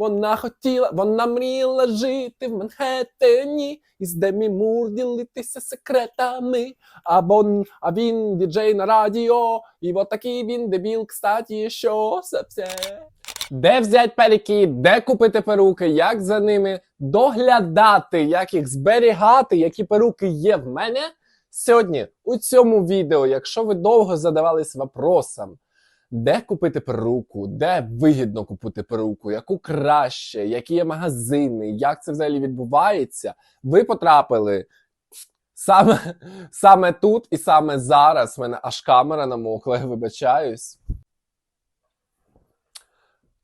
Вона хотіла, вона мріяла жити в Манхеттені і з Демі Мур ділитися секретами. Або а він діджей на радіо, і от такий він дебіл, кстати, що все. Де взяти перики, де купити перуки, як за ними доглядати, як їх зберігати, які перуки є в мене. Сьогодні у цьому відео, якщо ви довго задавались вопросом, де купити перуку, де вигідно купити перуку, яку краще, які є магазини, як це взагалі відбувається, ви потрапили саме, саме тут і саме зараз. В мене аж камера намокла, я вибачаюсь.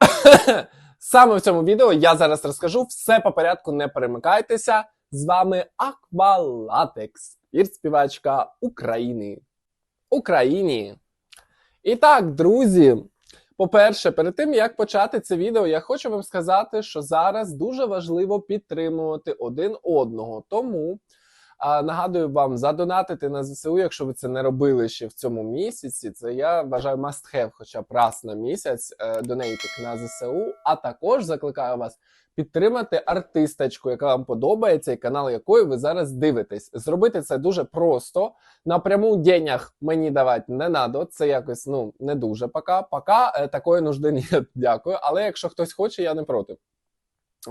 Саме в цьому відео я зараз розкажу все по порядку, не перемикайтеся. З вами Аквалатекс, співачка України. Україні. І так, друзі. По-перше, перед тим як почати це відео, я хочу вам сказати, що зараз дуже важливо підтримувати один одного. Тому а, нагадую вам задонатити на ЗСУ, якщо ви це не робили ще в цьому місяці. Це я вважаю must have, хоча б раз на місяць е, донейтик на ЗСУ. А також закликаю вас підтримати артисточку, яка вам подобається, і канал якої ви зараз дивитесь. Зробити це дуже просто. Напряму денег мені давати не надо. Це якось ну не дуже пока. Пока е, такої нужди нет, дякую. Але якщо хтось хоче, я не проти.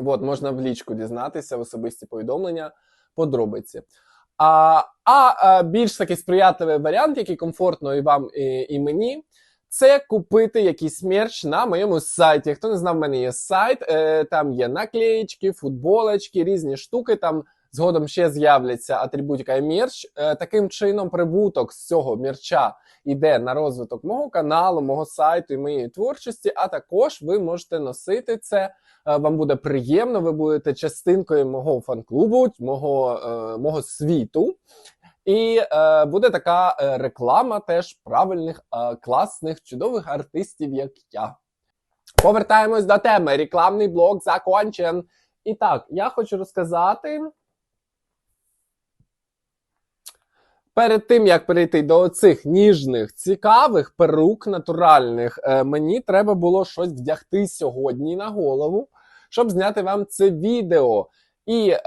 От, можна в лічку дізнатися в особисті повідомлення, подробиці. А, а, е, більш такий сприятливий варіант, який комфортно і вам, і, і мені, це купити якийсь мерч на моєму сайті. Хто не знав, в мене є сайт, е, там є наклеїчки, футболочки, різні штуки. Там згодом ще з'являться атрибутика і мерч. Е, таким чином, прибуток з цього мерча йде на розвиток мого каналу, мого сайту і моєї творчості. А також ви можете носити це. е, Вам буде приємно, ви будете частинкою мого фан-клубу, мого, мого світу. І е, буде така е, реклама теж правильних, е, класних, чудових артистів, як я. Повертаємось до теми. Рекламний блок закончен. І так, я хочу розказати. Перед тим як перейти до цих ніжних, цікавих перук натуральних, е, мені треба було щось вдягти сьогодні на голову, щоб зняти вам це відео. І е,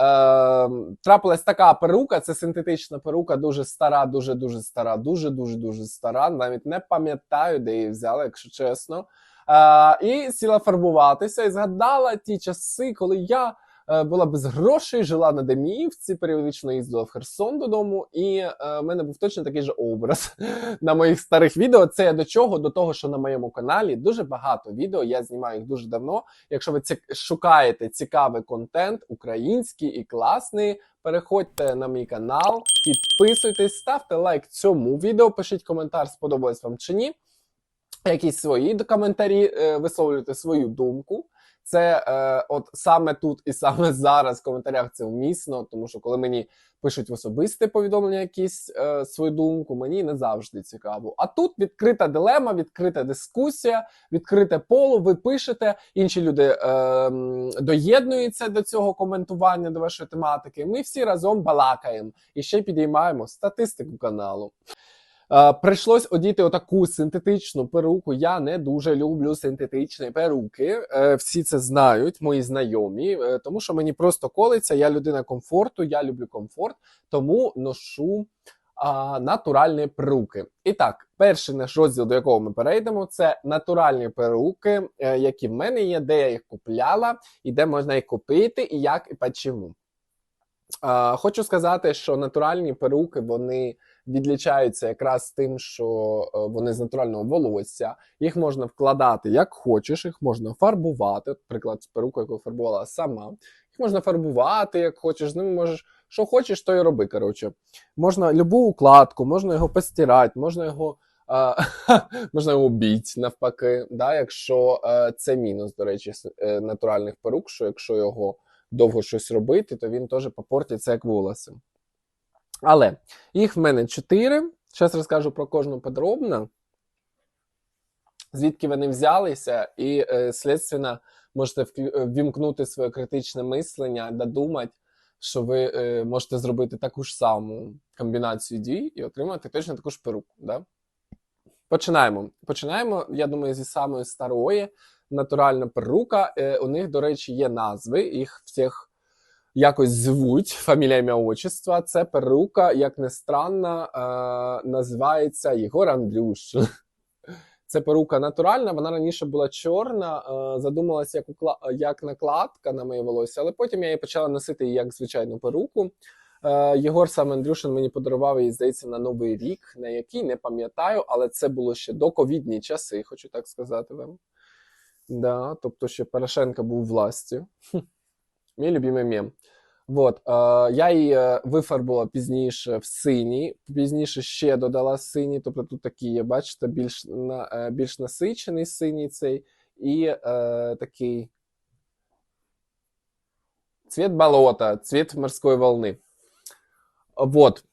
трапилась така перука, це синтетична перука, дуже стара, дуже дуже стара, дуже дуже дуже стара. Навіть не пам'ятаю, де її взяла, якщо чесно. Е, і сіла фарбуватися, і згадала ті часи, коли я була без грошей, жила на Деміївці, періодично їздила в Херсон додому, і е, в мене був точно такий же образ на моїх старих відео. Це я до чого? До того, що на моєму каналі дуже багато відео. Я знімаю їх дуже давно. Якщо ви ці- шукаєте цікавий контент, український і класний, переходьте на мій канал, підписуйтесь, ставте лайк цьому відео, пишіть коментар, сподобалось вам чи ні. Якісь свої коментарі, е, висловлюйте свою думку. Це е, от саме тут і саме зараз в коментарях це вмісно, тому що коли мені пишуть в особисте повідомлення якісь е, свою думку, мені не завжди цікаво. А тут відкрита дилема, відкрита дискусія, відкрите поло. Ви пишете, інші люди е, доєднуються до цього коментування, до вашої тематики. Ми всі разом балакаємо і ще підіймаємо статистику каналу. Е, прийшлось одіти отаку синтетичну перуку. Я не дуже люблю синтетичні перуки. Е, всі це знають, мої знайомі, е, тому що мені просто колиться. Я людина комфорту, я люблю комфорт, тому ношу а, натуральні перуки. І так, перший наш розділ, до якого ми перейдемо, це натуральні перуки, е, які в мене є, де я їх купляла, і де можна їх купити, і як, і почему. А, хочу сказати, що натуральні перуки вони відлічаються якраз тим, що е, вони з натурального волосся. Їх можна вкладати як хочеш, їх можна фарбувати. От, Приклад з перукою, яку фарбувала сама. Їх можна фарбувати як хочеш. З ними можеш що хочеш, то й роби. Коротше, можна любу укладку, можна його постирати, можна його. е, можна його біть навпаки, да, якщо е, це мінус, до речі, натуральних перук, що якщо його довго щось робити, то він теж попортиться як волоси. Але їх в мене чотири. Зараз розкажу про кожну подробно, звідки вони взялися, і, е, слідственно, можете е, ввімкнути своє критичне мислення, додумати, що ви е, можете зробити таку ж саму комбінацію дій і отримати точно таку ж перуку. Да? Починаємо. Починаємо, я думаю, зі самої старої. натуральна перука. Е, У них, до речі, є назви, їх всіх якось звуть, фамілія ім'я отчество. Це перука, як не странно, е, називається Єгор Андрющин. Це перука натуральна, вона раніше була чорна, е, задумалася як, укла... як накладка на моє волосся, але потім я її почала носити як звичайну перуку. Е, Єгор сам Андрюшин мені подарував її, здається, на Новий рік, на який не пам'ятаю, але це було ще до ковідні часи, хочу так сказати вам. Да, тобто ще Порошенко був властю. Мій любимий мем. Вот, е, я її е, вифарбувала пізніше в синій, пізніше ще додала синій, тобто тут такий є, бачите, більш, на, е, більш насичений синій цей, і е, такий цвіт болота, цвіт морської волни. Вот.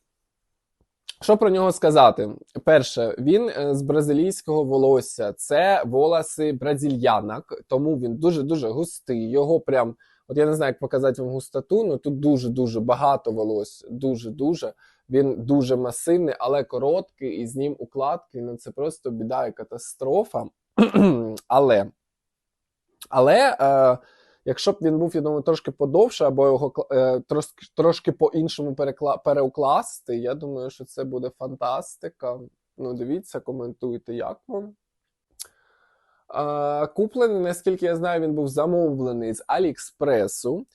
Що про нього сказати? Перше, він е, з бразилійського волосся. Це волоси бразильянок, тому він дуже-дуже густий. Його прям, от я не знаю, як показати вам густоту, ну тут дуже-дуже багато волосся. Дуже-дуже. Він дуже масивний, але короткий, і з ним укладки. Ну це просто біда і катастрофа. але, але е, якщо б він був, я думаю, трошки подовше, або його е, трошки, трошки по-іншому переукласти, я думаю, що це буде фантастика. Ну, дивіться, коментуйте, як вам. Куплений, наскільки я знаю, він був замовлений з Аліекспресу.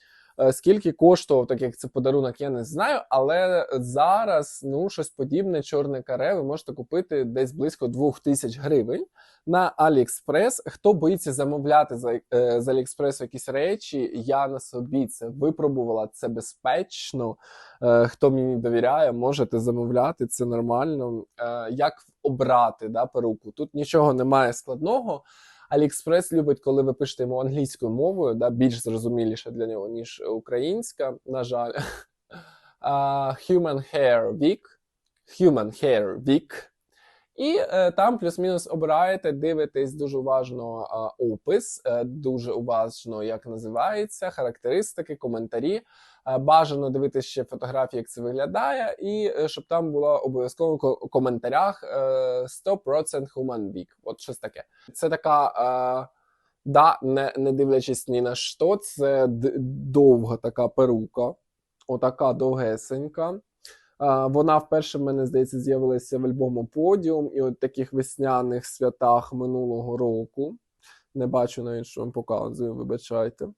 Е, Скільки коштував, так як це подарунок, я не знаю, але зараз ну, щось подібне, чорне каре, ви можете купити десь близько 2000 гривень на Аліекспрес. Хто боїться замовляти за, е, з Аліекспресу якісь речі, я на собі це випробувала, це безпечно. Е, хто мені довіряє, можете замовляти, це нормально. Як обрати да, перуку? Тут нічого немає складного. Аліекспрес любить, коли ви пишете йому англійською мовою, да, більш зрозуміліше для нього, ніж українська, на жаль. А, Human Hair Week. Human Hair Week. І е, там плюс-мінус обираєте, дивитесь дуже уважно а, опис, е, дуже уважно, як називається, характеристики, коментарі. Е, бажано дивитися ще фотографії, як це виглядає, і е, щоб там було обов'язково в коментарях е, 100% Human Week. От щось таке. Це така. Е, да, не, не дивлячись ні на що, це довга така перука, отака довгесенька. А, Вона вперше в мене, здається, з'явилася в альбому Подіум і от таких весняних святах минулого року. Не бачу навіть, що вам показую, вибачайте.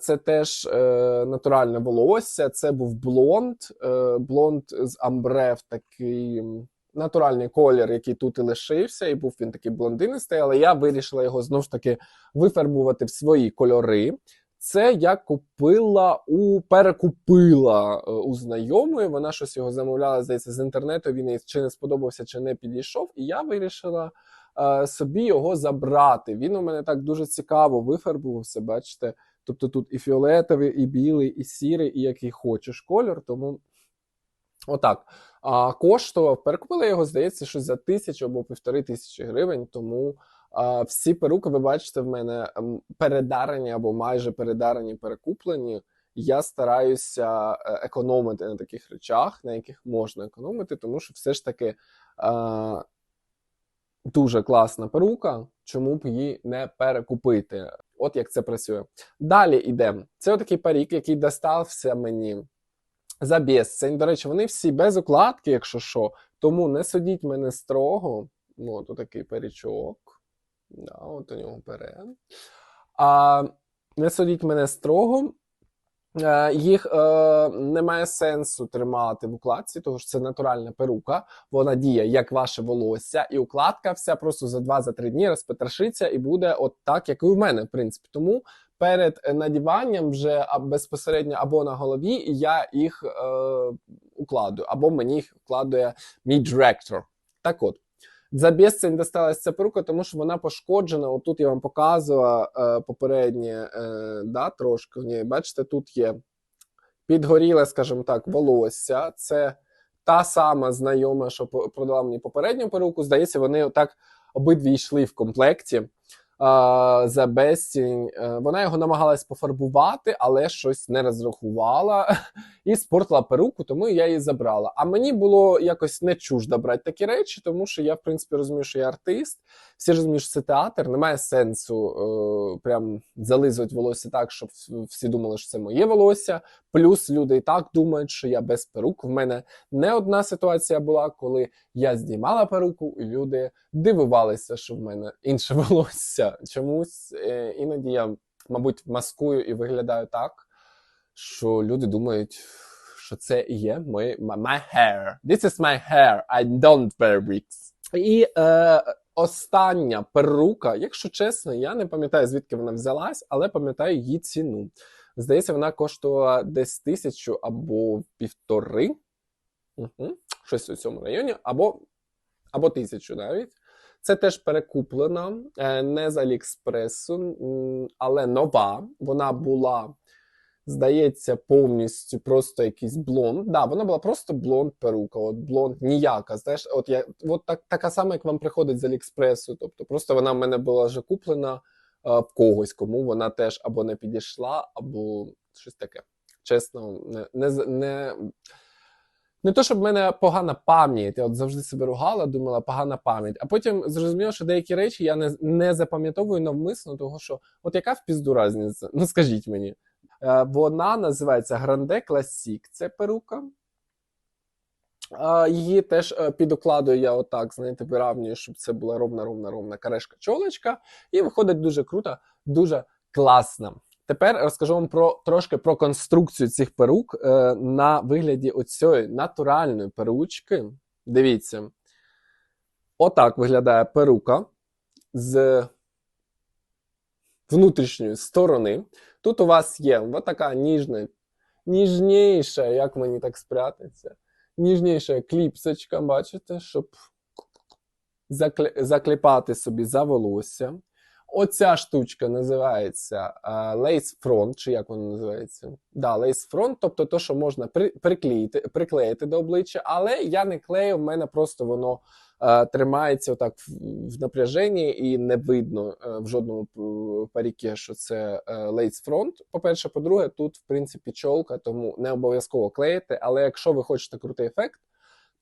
Це теж е, натуральне волосся, це був блонд. Е, блонд з амбрев такий натуральний колір, який тут і лишився, і був він такий блондинистий, але я вирішила його знову ж таки вифарбувати в свої кольори. Це я купила у перекупила е, у знайомої. Вона щось його замовляла, здається, з інтернету. Він їй чи не сподобався, чи не підійшов. І я вирішила собі його забрати. Він у мене так дуже цікаво вифарбувався. Бачите, тобто тут і фіолетовий, і білий, і сірий, і який хочеш кольор. Тому отак. А коштував, перекупила його, здається, щось за тисячу або півтори тисячі гривень. Тому а, всі перуки, ви бачите, в мене ем, передарені або майже передарені, перекуплені. Я стараюся е, економити на таких речах, на яких можна економити, тому що все ж таки е, дуже класна перука, чому б її не перекупити. От як це працює. Далі йдемо. Це отакий парік, який достався мені за безцень. До речі, вони всі без укладки, якщо що. Тому не судіть мене строго. Ну, от такий парічок. Да, от у нього бере. А, не судіть мене строго. Е, Їх е, немає сенсу тримати в укладці, тому що це натуральна перука. Вона діє як ваше волосся, і укладка вся просто за 2-3 дні розпетрошиться і буде от так, як і у мене, в принципі. Тому перед надіванням вже безпосередньо або на голові я їх е, укладую, або мені їх вкладує мій директор. Так от. За безцінь досталася ця перука, тому що вона пошкоджена. Отут я вам показував е, попереднє, е, да, трошки. Ні. Бачите, тут є підгоріле, скажімо так, волосся. Це та сама знайома, що продала мені попередню перуку. Здається, вони отак обидві йшли в комплекті. А, за безцінь. Е, Вона його намагалась пофарбувати, але щось не розрахувала і спортила перуку, тому я її забрала. А мені було якось не чуждо брати такі речі, тому що я, в принципі, розумію, що я артист. Всі розуміють, що це театр, немає сенсу е, прям зализувати волосся так, щоб всі думали, що це моє волосся. Плюс люди і так думають, що я без перук. В мене не одна ситуація була, коли я знімала перуку, і люди дивувалися, що в мене інше волосся. Чомусь е, іноді я, мабуть, маскую і виглядаю так, що люди думають, що це і є моє my, my hair. This is my hair. I don't wear wigs. І е, остання перука, якщо чесно, я не пам'ятаю, звідки вона взялась, але пам'ятаю її ціну. Здається, вона коштувала десь тисячу або півтори. Угу. Щось у цьому районі, або, або тисячу навіть. Це теж перекуплена, е, не з Аліекспресу, але нова. Вона була, здається, повністю просто якийсь блонд. Да, вона була просто блонд перука. От блонд ніяка. Знаєш, от я от так, така сама, як вам приходить з Аліекспресу. Тобто, просто вона в мене була вже куплена в когось, кому вона теж або не підійшла, або щось таке. Чесно, не, не, не, не то, щоб в мене погана пам'ять, я от завжди себе ругала, думала, погана пам'ять. А потім зрозуміла, що деякі речі я не, не запам'ятовую навмисно, того що от яка в пізду разниця? Ну скажіть мені. Е, Вона називається Гранде Класік. Це перука. Її теж е, підокладую я отак, знаєте, виравнюю, щоб це була ровна, ровна, ровна карешка чолочка. І виходить дуже круто, дуже класно. Тепер розкажу вам про трошки про конструкцію цих перук е, на вигляді оцієї натуральної перучки. Дивіться, отак виглядає перука з внутрішньої сторони. Тут у вас є ось така ніжна, ніжніша, як мені так спрятатися, ніжніша кліпсочка, бачите, щоб закліпати собі за волосся. Оця штучка називається е, Lace Front, чи як воно називається? Да, Lace Front, тобто то, що можна приклеїти, приклеїти до обличчя, але я не клею, в мене просто воно е, тримається отак в, напряженні і не видно е, в жодному п- паріке, що це е, Lace Front. По-перше, по-друге, тут, в принципі, чолка, тому не обов'язково клеїти, але якщо ви хочете крутий ефект,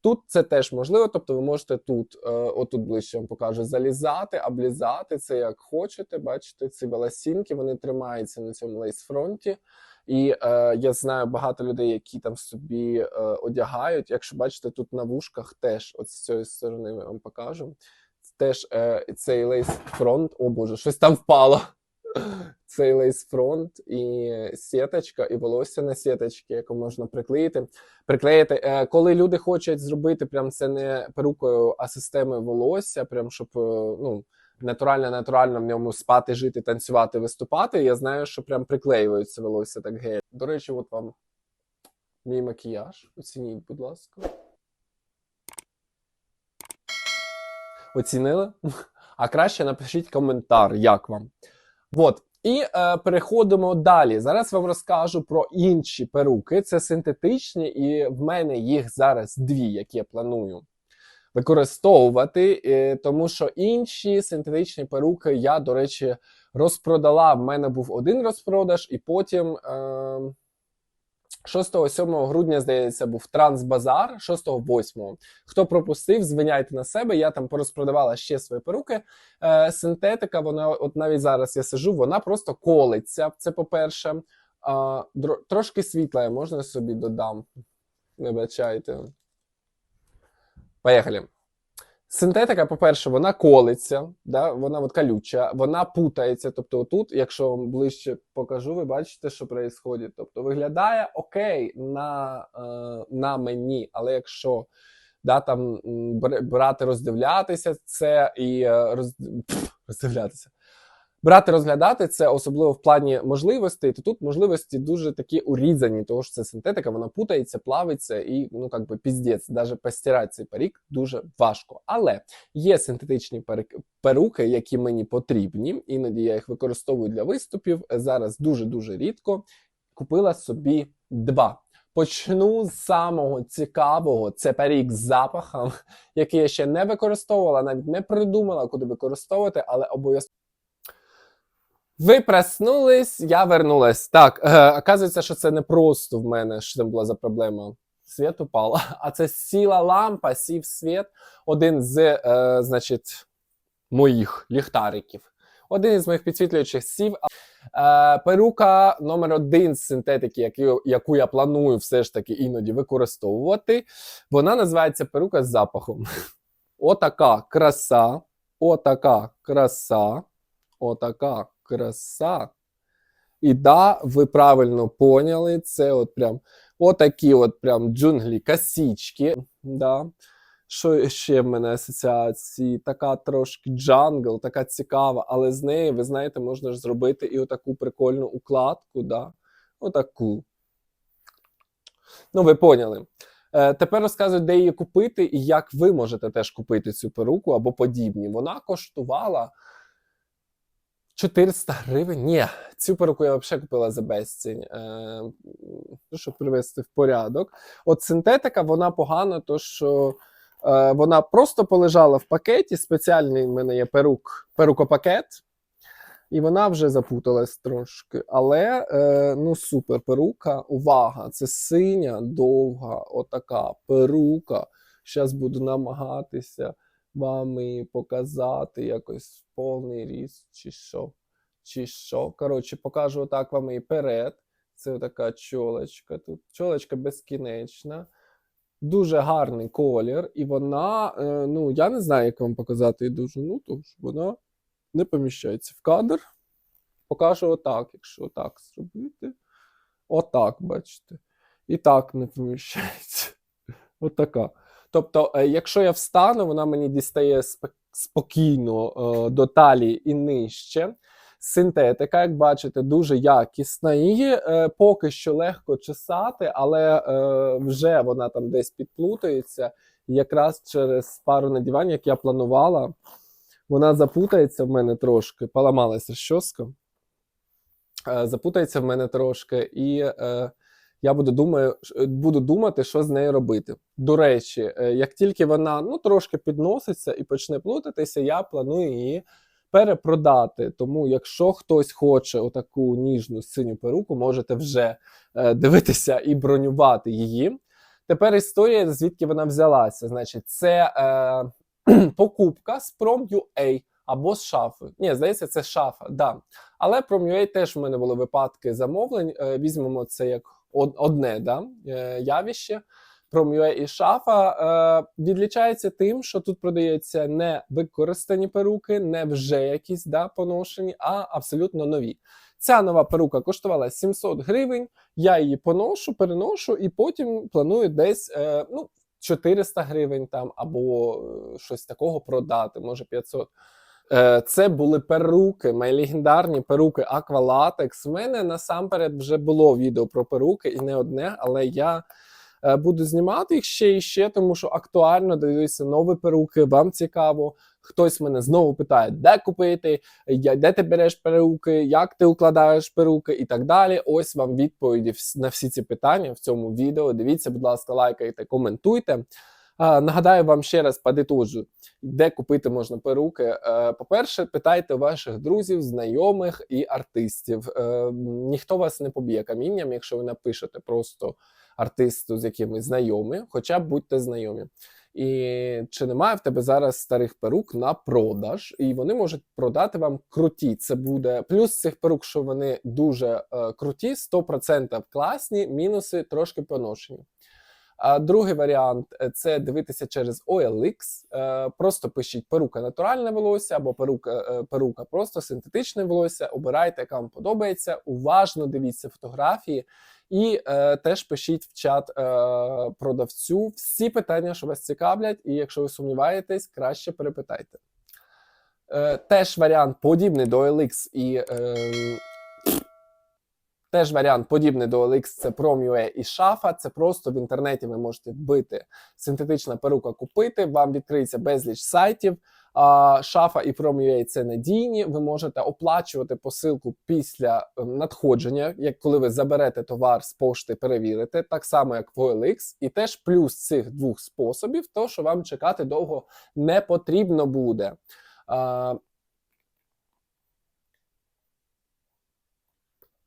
Тут це теж можливо, тобто ви можете тут, е, отут ближче вам покажу, залізати, облізати це як хочете. Бачите, ці волосінки вони тримаються на цьому лейсфронті. І е, я знаю багато людей, які там собі е, одягають. Якщо бачите, тут на вушках теж, от з цієї сторони вам покажу. Теж е, цей лейс-фронт, о боже, щось там впало. Цей лейс-фронт і сіточка, і волосся на сіточки, яку можна приклеїти приклеїти. Е, Коли люди хочуть зробити прям це не перукою, а системою волосся, прям щоб е, ну. Натурально, натурально в ньому спати, жити, танцювати, виступати. Я знаю, що прям приклеюється волосся так геть. До речі, от вам мій макіяж. Оцініть, будь ласка. Оцінили? А краще напишіть коментар, як вам. От. І е, переходимо далі. Зараз вам розкажу про інші перуки. Це синтетичні, і в мене їх зараз дві, які я планую використовувати, е, тому що інші синтетичні перуки я, до речі, розпродала. В мене був один розпродаж, і потім. Е, 6-7 грудня, здається, був трансбазар, 6-8. Хто пропустив, звиняйте на себе. Я там порозпродавала ще свої перуки. Е, синтетика, вона, от навіть зараз я сижу, вона просто колиться. Це по-перше. Дро- трошки світла я можна собі додам. Вибачайте. Поїхали. Синтетика, по-перше, вона колиться, да? вона от колюча, вона путається. Тобто, отут, якщо вам ближче покажу, ви бачите, що відбувається. Тобто виглядає окей на, е, на мені, але якщо да, там, брати, роздивлятися це і е, роз... пф, роздивлятися. Брати, розглядати це, особливо в плані можливостей, то тут можливості дуже такі урізані, тому що це синтетика, вона путається, плавиться і ну як би піздець, навіть постирати цей парік дуже важко. Але є синтетичні перуки, які мені потрібні. Іноді я їх використовую для виступів. Зараз дуже дуже рідко. Купила собі два. Почну з самого цікавого, це парік з запахом, який я ще не використовувала, навіть не придумала, куди використовувати, але обов'язково. Ви проснулись, я вернулась. Так, е, оказується, що це не просто в мене, що там була за проблема. Світ упав, а це сіла лампа, сів світ. Один з, е, значить, моїх ліхтариків. Один із моїх підсвітлюючих сів. Е, перука номер один з синтетики, яку, яку я планую все ж таки іноді використовувати. Вона називається перука з запахом. Отака краса. Отака краса. Отака краса. І да, ви правильно поняли, це от прям отакі от прям джунглі, косічки. Да. Що ще в мене асоціації? Така трошки джангл, така цікава, але з неї, ви знаєте, можна ж зробити і отаку прикольну укладку. Да? Отаку. Ну, ви поняли. Е, тепер розказую, де її купити і як ви можете теж купити цю перуку або подібні. Вона коштувала 400 гривень. Ні, цю перуку я взагалі купила за безцінь, е, ну, щоб привести в порядок. От синтетика, вона погана, то що е, вона просто полежала в пакеті. Спеціальний в мене є перук, перукопакет. І вона вже запуталась трошки. Але е, ну супер перука. Увага! Це синя, довга, отака перука. Зараз буду намагатися вам її показати якось повний ріст, чи що. Чи що. Коротше, покажу отак вам і перед. Це така чолочка. Тут чолочка безкінечна. Дуже гарний колір, і вона, е, ну я не знаю, як вам показати її дуже. Ну, тому що вона не поміщається в кадр. Покажу отак, якщо отак зробити. Отак, бачите. І так не поміщається. Отака. Тобто, е, якщо я встану, вона мені дістає спокійно е, до талії і нижче. Синтетика, як бачите, дуже якісна. Її е, поки що легко чесати, але е, вже вона там десь підплутається. Якраз через пару надівань, як я планувала, вона запутається в мене трошки, поламалася щоска. Е, запутається в мене трошки, і е, я буду, думаю, буду думати, що з нею робити. До речі, е, як тільки вона ну, трошки підноситься і почне плутатися, я планую її перепродати. Тому, якщо хтось хоче отаку ніжну синю перуку, можете вже е, дивитися і бронювати її. Тепер історія, звідки вона взялася. Значить, це е, покупка з Prom.ua або з шафи. Ні, здається, це шафа. Да. Але Prom.ua теж в мене були випадки замовлень. Е, Візьмемо це як одне да, е, явище. Prom.ua і шафа е, відлічається тим, що тут продається не використані перуки, не вже якісь да, поношені, а абсолютно нові. Ця нова перука коштувала 700 гривень. Я її поношу, переношу і потім планую десь е, ну, 400 гривень там або е, щось такого продати, може 500. Е, Це були перуки, мої легендарні перуки Aqualatex. У мене насамперед вже було відео про перуки і не одне, але я е, буду знімати їх ще і ще, тому що актуально дивлюся нові перуки. Вам цікаво. Хтось мене знову питає, де купити, де ти береш перуки, як ти укладаєш перуки і так далі. Ось вам відповіді на всі ці питання в цьому відео. Дивіться, будь ласка, лайкайте, коментуйте. Нагадаю вам ще раз подитожу, де купити можна перуки. Е, По-перше, питайте ваших друзів, знайомих і артистів. Е, Ніхто вас не поб'є камінням, якщо ви напишете просто артисту, з яким ви знайомі, хоча б будьте знайомі. І чи немає в тебе зараз старих перук на продаж, і вони можуть продати вам круті. Це буде плюс цих перук, що вони дуже е, круті, 100% класні, мінуси трошки поношені. А другий варіант е, це дивитися через OLX. Е, Просто пишіть перука натуральне волосся або перука, е, перука просто синтетичне волосся. Обирайте, яка вам подобається. Уважно дивіться фотографії і е, теж пишіть в чат е, продавцю всі питання, що вас цікавлять. І якщо ви сумніваєтесь, краще перепитайте. Е, теж варіант подібний до OLX і. Е, Теж варіант подібний до OLX, це Prom.ua і шафа. Це просто в інтернеті ви можете вбити синтетична перука купити. Вам відкриється безліч сайтів. Шафа і Prom.ua – це надійні. Ви можете оплачувати посилку після ем, надходження, як коли ви заберете товар з пошти, перевірите, так само як в OLX. І теж плюс цих двох способів, то що вам чекати довго не потрібно буде.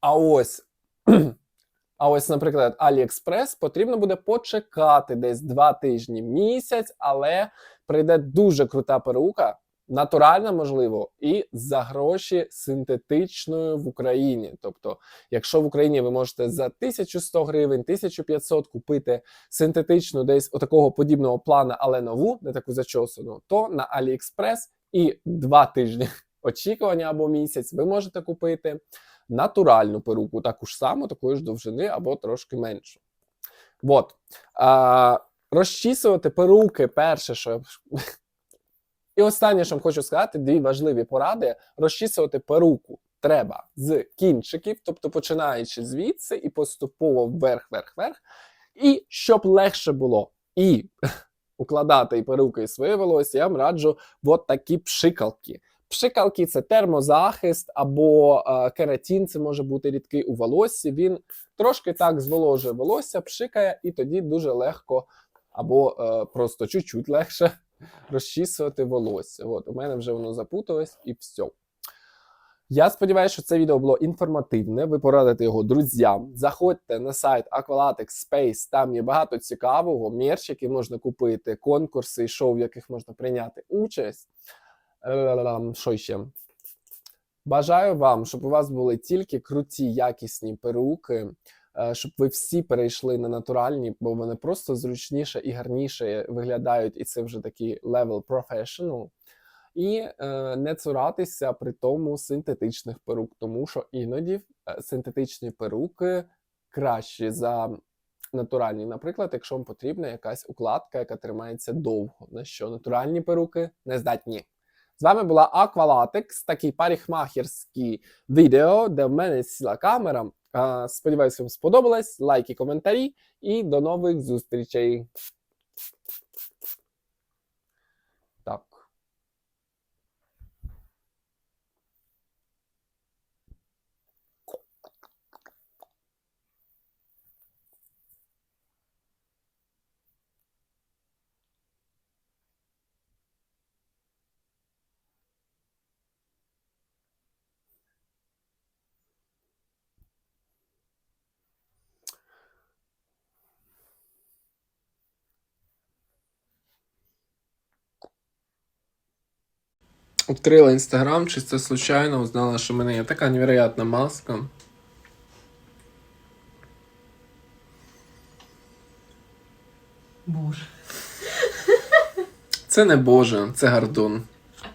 А ось, а ось, наприклад, AliExpress потрібно буде почекати десь два тижні місяць, але прийде дуже крута перука, натуральна, можливо, і за гроші синтетичною в Україні. Тобто, якщо в Україні ви можете за 1100 гривень, 1500 купити синтетичну десь отакого подібного плана, але нову, не таку зачосану, то на AliExpress і два тижні очікування або місяць ви можете купити натуральну перуку, таку ж саму, такої ж довжини або трошки меншу. От. А, розчісувати перуки, перше, що. І останнє, що хочу сказати, дві важливі поради: розчісувати перуку треба з кінчиків, тобто починаючи звідси і поступово вверх, вверх, вверх. І щоб легше було і укладати і перуки і своє волосся, я вам раджу от такі пшикалки. Пшикалки це термозахист або е, кератин, це може бути рідкий у волоссі. Він трошки так зволожує волосся, пшикає, і тоді дуже легко або е, просто чуть-чуть легше розчісувати волосся. От у мене вже воно запуталось і все. Я сподіваюся, що це відео було інформативне. Ви порадите його друзям. Заходьте на сайт Aqualatex Space, там є багато цікавого, мерч, який можна купити, конкурси шоу, в яких можна прийняти участь. Що ще? Бажаю вам, щоб у вас були тільки круті, якісні перуки, щоб ви всі перейшли на натуральні, бо вони просто зручніше і гарніше виглядають, і це вже такий level professional. І е, не цуратися при тому синтетичних перук, тому що іноді синтетичні перуки кращі за натуральні. Наприклад, якщо вам потрібна якась укладка, яка тримається довго, на що натуральні перуки не здатні. З вами була Aqualatex, такий паріхмахерський відео, де в мене сіла камера. Сподіваюся, вам сподобалось. Лайки, коментарі і до нових зустрічей. Так. Открила Інстаграм, чисто случайно узнала, що в мене є така невероятна маска. Боже. Це не Боже, це Гордон.